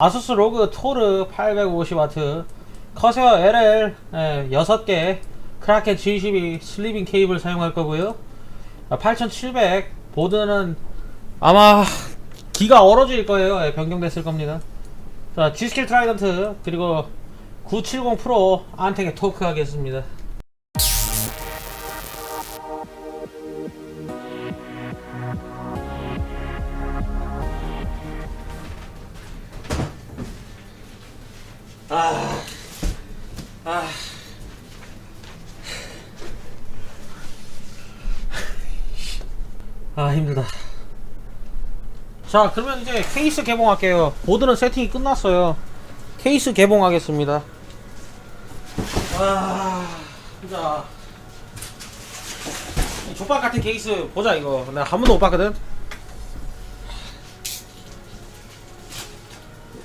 아수스 로그 토르 850W 커세어 LL 예, 6개 크라켄 G12 슬리빙 케이블 사용할 거고요. 8700 보드는 아마 기가 얼어질 거예요. 예, 변경됐을 겁니다. 자 G스킬 트라이던트 그리고 970 프로 안텍의 토크 하겠습니다 아, 아. 아 힘들다. 자 그러면 이제 케이스 개봉할게요. 보드는 세팅이 끝났어요. 케이스 개봉하겠습니다. 아, 자. 이 족박 같은 케이스 보자 이거. 내가 한 번도 못 봤거든.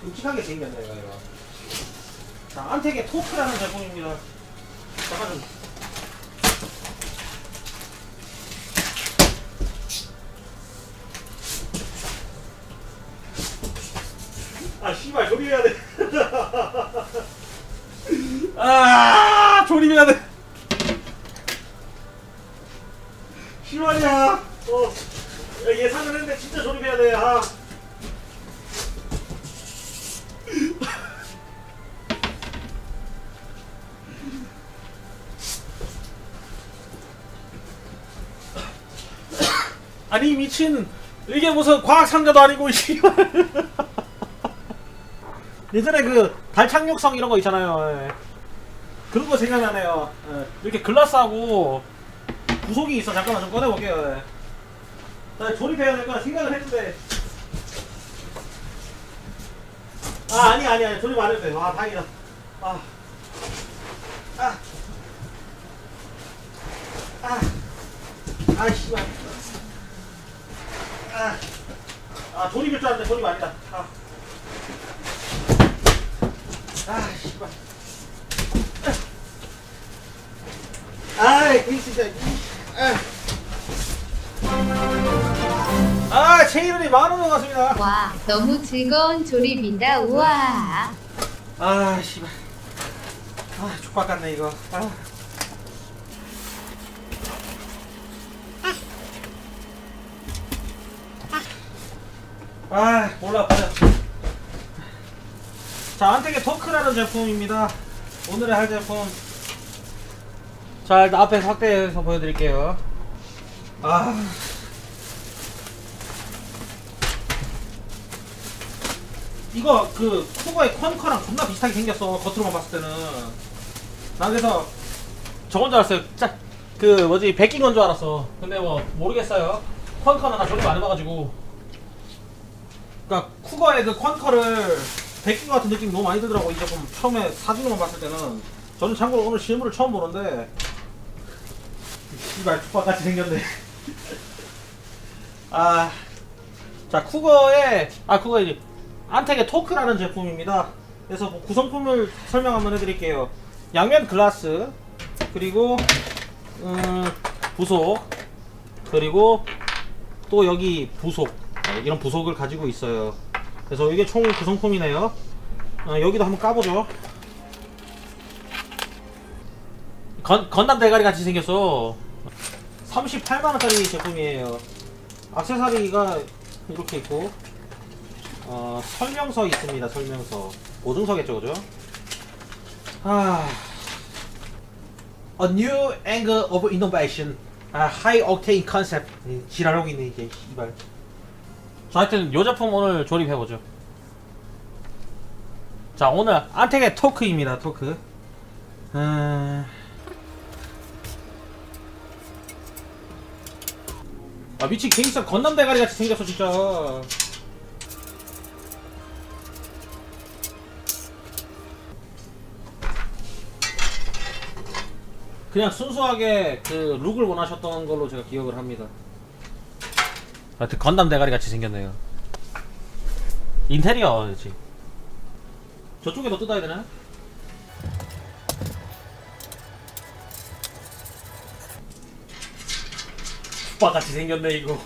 끔찍하게 생겼네 이거. 자, 안텍의 토크라는 제품입니다. 잠깐 좀. 아, 씨발, 조립해야 돼. 아, 조립해야 돼. 씨발이야. 어, 야, 예상을 했는데 진짜 조립해야 돼. 아. 아니 미친 이게 무슨 과학 상자도 아니고 예전에 그 달 착륙성 이런 거 있잖아요 예. 그런 거 생각나네요 예. 이렇게 글라스하고 부속이 있어 잠깐만 좀 꺼내볼게요 예. 나 조립해야 될 거라 생각을 했는데 아 아니 아니 아니 조립 안 해도 돼아 다행이다 아 아. 아. 아, 씨발. 아, 아 조립일 줄 알았는데 조립 아니다. 아, 아, 씨발. 아, 이 진짜. 이, 아, 아 체인이 만원 나갔습니다. 와, 너무 즐거운 조립이다. 우와. 아, 씨발. 아, 족박 같네 이거. 아. 아, 몰라, 버려. 자, 안텍의 토크라는 제품입니다. 오늘의 할 제품. 자, 일단 앞에서 확대해서 보여드릴게요. 아. 이거 그 쿠버의 컨커랑 존나 비슷하게 생겼어 겉으로만 봤을 때는 나 그래서 저건 줄 알았어요 짜, 그 뭐지 베낀 건 줄 알았어 근데 뭐 모르겠어요 컨커는 나 조립 안 해봐가지고 그니까 쿠거의 그 컨커를 베낀 것 같은 느낌이 너무 많이 들더라고 이 제품 처음에 사진으로만 봤을 때는 저는 참고로 오늘 실물을 처음 보는데 씨발 족박같이 생겼네 아자 쿠거의 아 쿠거 이제 안텍의 토크라는 제품입니다. 그래서 뭐 구성품을 설명 한번 해드릴게요. 양면 글라스 그리고 음, 부속 그리고 또 여기 부속 네, 이런 부속을 가지고 있어요. 그래서 이게 총 구성품이네요. 어, 여기도 한번 까보죠. 건, 건담 대가리 같이 생겼어. 38만원짜리 제품이에요. 악세사리가 이렇게 있고 어, 설명서 있습니다. 설명서. 보증서겠죠, 그죠? 아. A new angle of innovation. 아, high octane concept. 이, 지랄하고 있네, 이제, 씨발. 자, 하여튼, 요 제품 오늘 조립해보죠. 자, 오늘 안텍의 토크입니다, 토크. 아... 아, 미친 케이스 건담 대가리 같이 생겼어, 진짜. 그냥 순수하게 그 룩을 원하셨던 걸로 제가 기억을 합니다. 하여튼 건담 대가리 같이 생겼네요. 인테리어지. 저쪽에도 뭐 뜯어야 되나? 오빠 같이 생겼네 이거.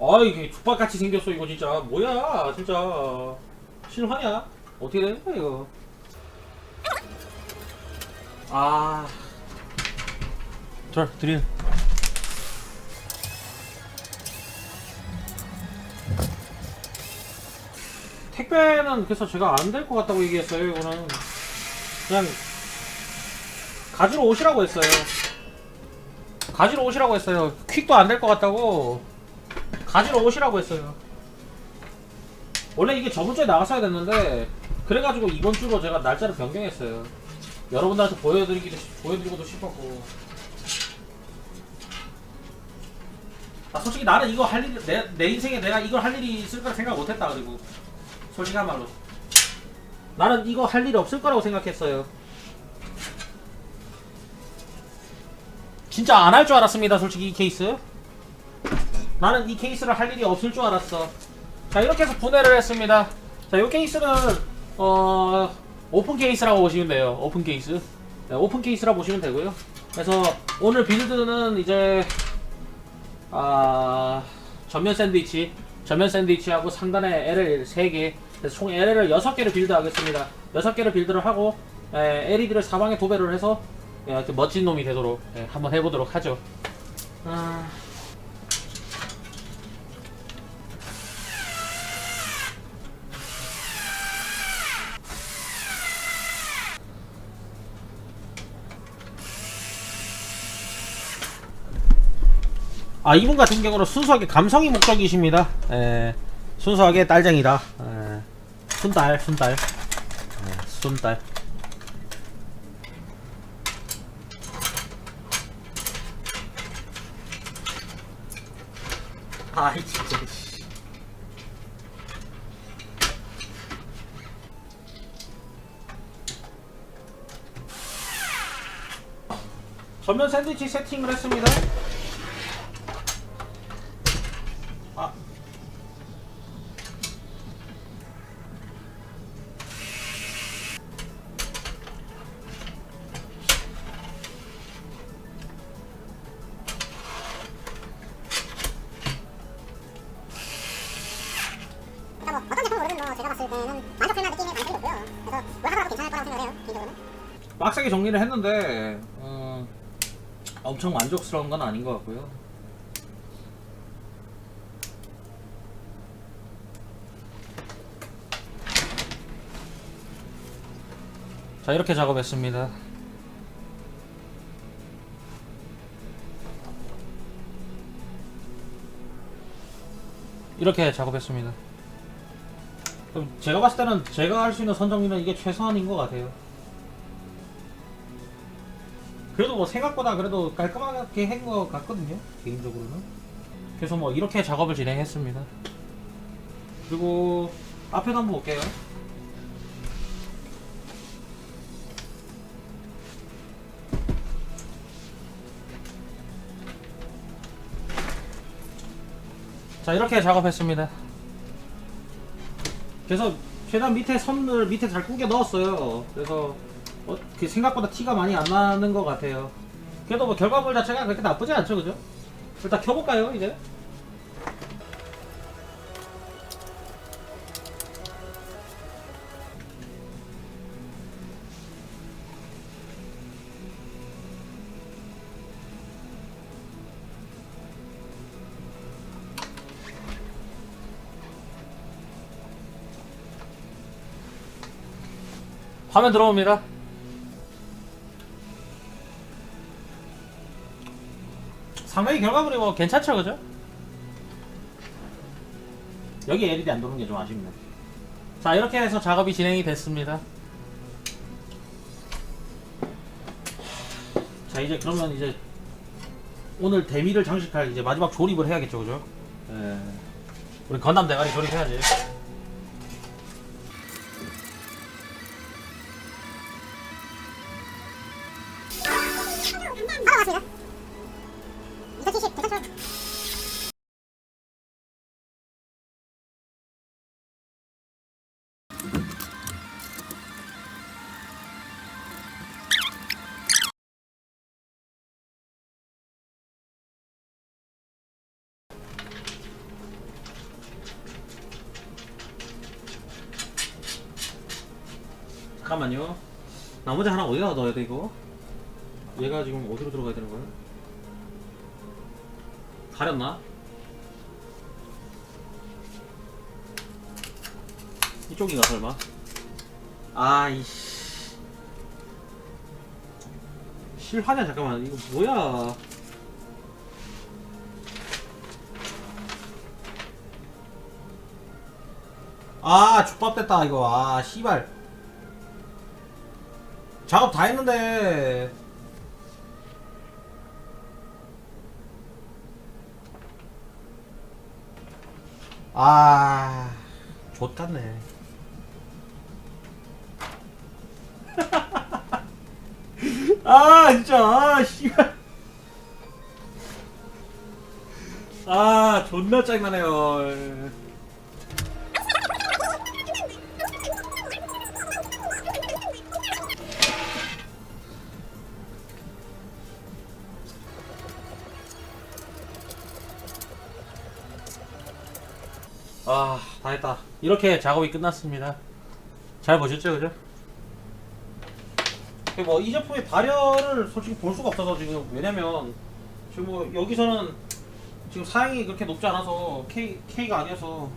아 이게 족밥같이 생겼어 이거 진짜 뭐야 진짜 실화냐 어떻게 된거야 이거 아. 저, 드릴. 택배는 그래서 제가 안 될 것 같다고 얘기했어요 이거는. 그냥 가지러 오시라고 했어요. 가지러 오시라고 했어요. 퀵도 안 될 것 같다고. 가지러 오시라고 했어요. 원래 이게 저번 주에 나갔어야 됐는데 그래가지고 이번 주로 제가 날짜를 변경했어요 여러분들한테 보여드리기도 싶- 보여드리고도 싶었고. 아 솔직히 나는 이거 할 일, 내, 내 인생에 내가 이걸 할 일이 있을 거라 생각 못했다 그리고. 솔직한 말로. 나는 이거 할 일이 없을 거라고 생각했어요. 진짜 안 할 줄 알았습니다 솔직히 이 케이스. 나는 이 케이스를 할 일이 없을 줄 알았어. 자 이렇게 해서 분해를 했습니다. 자 이 케이스는 어 오픈 케이스라고 보시면 돼요. 오픈 케이스. 네, 오픈 케이스라고 보시면 되고요. 그래서 오늘 빌드는 이제 아 전면 샌드위치 전면 샌드위치하고 상단에 LL 3개 그래서 총 LL을 6개를 빌드하겠습니다. 6개를 빌드를 하고 에, LED를 사방에 도배를 해서 예, 멋진 놈이 되도록 예, 한번 해보도록 하죠. 아... 아 이분 같은 경우는 순수하게 감성이 목적이십니다. 에, 순수하게 딸쟁이다. 에, 순딸, 순딸, 에, 순딸. 아이 진짜. 씨. 전면 샌드위치 세팅을 했습니다. 빡세게 정리를 했는데 어, 엄청 만족스러운 건 아닌 것 같고요. 자 이렇게 작업했습니다. 이렇게 작업했습니다. 그럼 제가 봤을 때는 제가 할 수 있는 선정리는 이게 최소한인 것 같아요. 그래도 뭐 생각보다 그래도 깔끔하게 한 것 같거든요 개인적으로는. 그래서 뭐 이렇게 작업을 진행했습니다. 그리고 앞에도 한번 볼게요. 자 이렇게 작업했습니다. 그래서 최대한 밑에 선을 밑에 잘 꾸겨 넣었어요. 그래서 어, 그 생각보다 티가 많이 안 나는 것 같아요. 그래도 뭐 결과물 자체가 그렇게 나쁘지 않죠, 그죠? 일단 켜볼까요, 이제? 화면 들어옵니다. 상당히 결과물이 뭐 괜찮죠, 그죠? 여기 LED 안 도는 게 좀 아쉽네. 자, 이렇게 해서 작업이 진행이 됐습니다. 자, 이제 그러면 이제 오늘 대미를 장식할 이제 마지막 조립을 해야겠죠, 그죠? 예. 우리 건담 대가리 조립해야지. 잠깐만요. 나머지 하나 어디다 넣어야 돼 이거? 얘가 지금 어디로 들어가야 되는 거야? 가렸나? 이쪽인가 설마? 아이씨 실화냐 잠깐만 이거 뭐야 아 족밥 됐다 이거 아 씨발 작업 다 했는데. 아 좆같네. 아 진짜. 아 씨발. 아 존나 짜증나네요 아, 다 했다. 이렇게 작업이 끝났습니다. 잘 보셨죠, 그죠? 뭐 이 제품의 발열을 솔직히 볼 수가 없어서 지금 왜냐면 지금 뭐 여기서는 지금 사양이 그렇게 높지 않아서 K K가 아니어서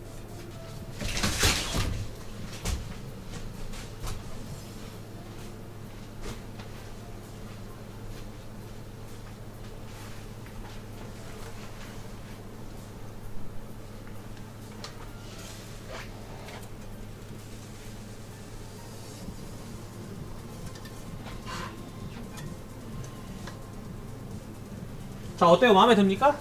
자 어때요? 마음에 듭니까?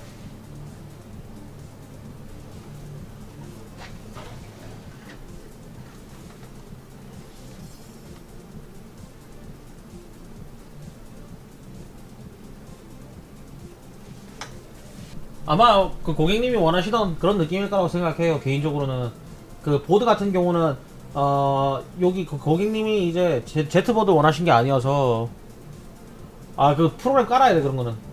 아마 그 고객님이 원하시던 그런 느낌일 거라고 생각해요 개인적으로는 그 보드 같은 경우는 어 여기 그 고객님이 이제 제, 제트보드 원하신 게 아니어서 아 그 프로그램 깔아야 돼 그런 거는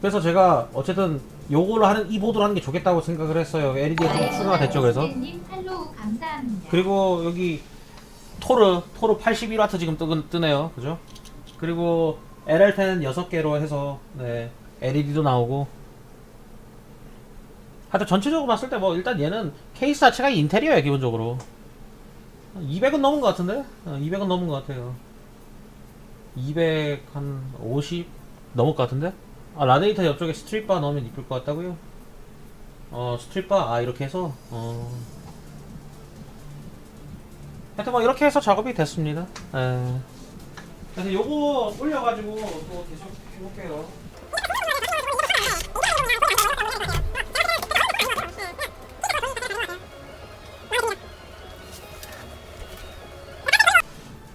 그래서 제가 어쨌든 요거를 하는 이 보드를 하는 게 좋겠다고 생각을 했어요. LED가 좀 추가가 됐죠 그래서. 님 팔로우 감사합니다. 그리고 여기 토르 토르 81W 지금 뜨, 뜨네요. 그죠? 그리고 LR10 6개로 해서 네 LED도 나오고. 하여튼 전체적으로 봤을 때 뭐 일단 얘는 케이스 자체가 인테리어야 기본적으로. 200은 넘은 것 같은데? 200은 넘은 것 같아요. 200 한 50 넘을 것 같은데 아 라데이터 옆쪽에 스트립바 넣으면 이쁠 것 같다고요 어 스트립바 아 이렇게 해서 어 하여튼 뭐 이렇게 해서 작업이 됐습니다. 에. 그래서 요거 올려가지고 또 계속 해볼게요.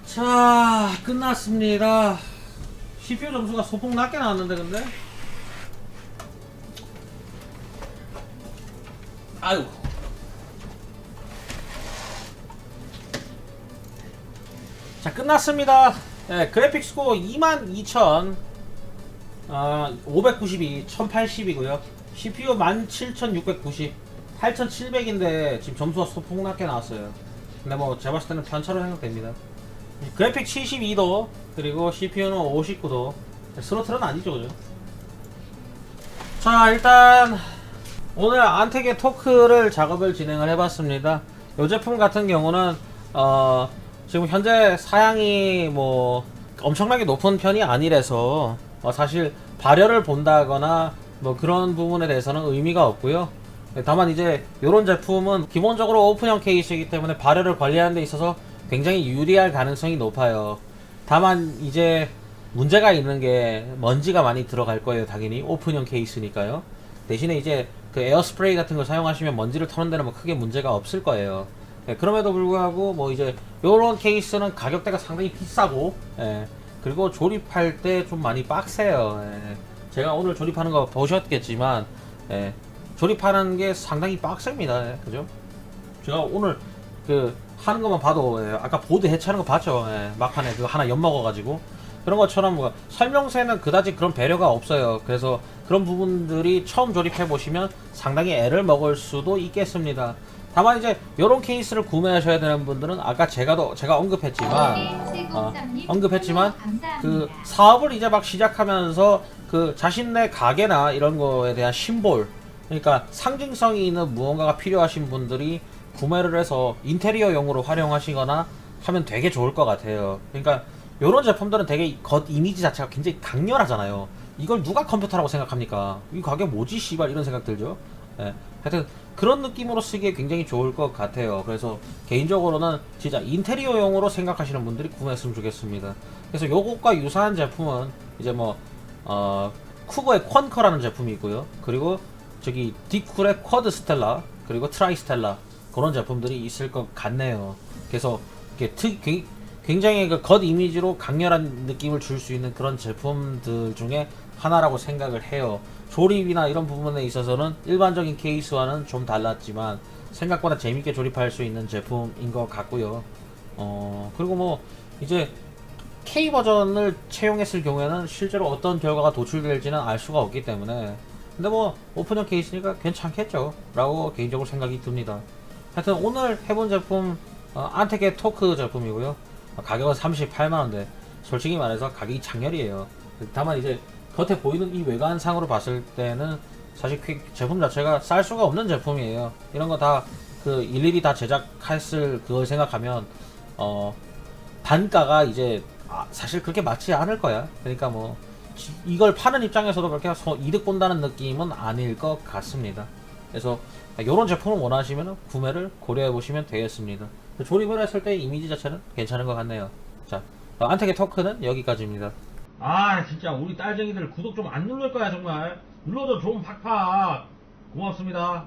자, 끝났습니다. CPU 점수가 소폭 낮게 나왔는데, 근데? 아유. 자 끝났습니다. 예, 그래픽 스코어 22,000 어, 592 1080이고요. CPU 17,690 8,700인데 지금 점수가 소폭 낮게 나왔어요. 근데 뭐 제가 봤을 때는 편차로 생각됩니다. 그래픽 72도 그리고 CPU는 59도 스로틀은 아니죠 그죠? 자 일단 오늘 안텍의 토크를 작업을 진행을 해봤습니다. 이 제품 같은 경우는 어, 지금 현재 사양이 뭐 엄청나게 높은 편이 아니라서 어, 사실 발열을 본다거나 뭐 그런 부분에 대해서는 의미가 없고요. 네, 다만 이제 이런 제품은 기본적으로 오픈형 케이스이기 때문에 발열을 관리하는 데 있어서 굉장히 유리할 가능성이 높아요. 다만 이제 문제가 있는 게 먼지가 많이 들어갈 거예요. 당연히 오픈형 케이스니까요. 대신에 이제 그 에어스프레이 같은 걸 사용하시면 먼지를 터는 데는 뭐 크게 문제가 없을 거예요. 예, 그럼에도 불구하고 뭐 이제 요런 케이스는 가격대가 상당히 비싸고 예, 그리고 조립할 때 좀 많이 빡세요. 예. 제가 오늘 조립하는 거 보셨겠지만 예, 조립하는 게 상당히 빡셉니다. 예, 그죠? 제가 오늘 그 하는 것만 봐도 예, 아까 보드 해체하는 거 봤죠? 예, 막판에 그거 하나 엿먹어가지고 그런 것처럼 뭐 설명서에는 그다지 그런 배려가 없어요. 그래서 그런 부분들이 처음 조립해 보시면 상당히 애를 먹을 수도 있겠습니다. 다만 이제 이런 케이스를 구매하셔야 되는 분들은 아까 제가 도 제가 언급했지만 어, 언급했지만 그 사업을 이제 막 시작하면서 그 자신의 가게나 이런 거에 대한 심볼 그러니까 상징성이 있는 무언가가 필요하신 분들이 구매를 해서 인테리어용으로 활용하시거나 하면 되게 좋을 것 같아요. 그러니까 이런 제품들은 되게 겉 이미지 자체가 굉장히 강렬하잖아요. 이걸 누가 컴퓨터라고 생각합니까? 이 가게 뭐지 씨발 이런 생각 들죠. 예. 하여튼 그런 느낌으로 쓰기에 굉장히 좋을 것 같아요. 그래서 개인적으로는 진짜 인테리어용으로 생각하시는 분들이 구매했으면 좋겠습니다. 그래서 요것과 유사한 제품은 이제 뭐 어, 쿠버의 퀀커라는 제품이 있고요. 그리고 저기 디쿨의 쿼드 스텔라 그리고 트라이 스텔라 그런 제품들이 있을 것 같네요. 그래서 이렇게 특 굉- 굉장히 그 겉 이미지로 강렬한 느낌을 줄 수 있는 그런 제품들 중에 하나라고 생각을 해요. 조립이나 이런 부분에 있어서는 일반적인 케이스와는 좀 달랐지만 생각보다 재밌게 조립할 수 있는 제품인 것 같고요. 어 그리고 뭐 이제 K 버전을 채용했을 경우에는 실제로 어떤 결과가 도출될지는 알 수가 없기 때문에 근데 뭐 오픈형 케이스니까 괜찮겠죠 라고 개인적으로 생각이 듭니다 하여튼 오늘 해본 제품 어, 안텍의 토크 제품이고요 어, 가격은 38만원대 솔직히 말해서 가격이 장렬이에요 다만 이제 겉에 보이는 이 외관상으로 봤을 때는 사실 그 제품 자체가 쌀 수가 없는 제품이에요 이런 거 다 그 일일이 다 제작했을 그걸 생각하면 어 단가가 이제 아, 사실 그렇게 맞지 않을 거야. 그러니까 뭐 지- 이걸 파는 입장에서도 그렇게 소- 이득 본다는 느낌은 아닐 것 같습니다. 그래서 이런 제품을 원하시면 구매를 고려해 보시면 되겠습니다. 조립을 했을 때 이미지 자체는 괜찮은 것 같네요. 자, 어, 안택의 토크는 여기까지입니다. 아, 진짜 우리 딸쟁이들 구독 좀안 누를 거야 정말. 눌러줘 좀 팍팍. 고맙습니다.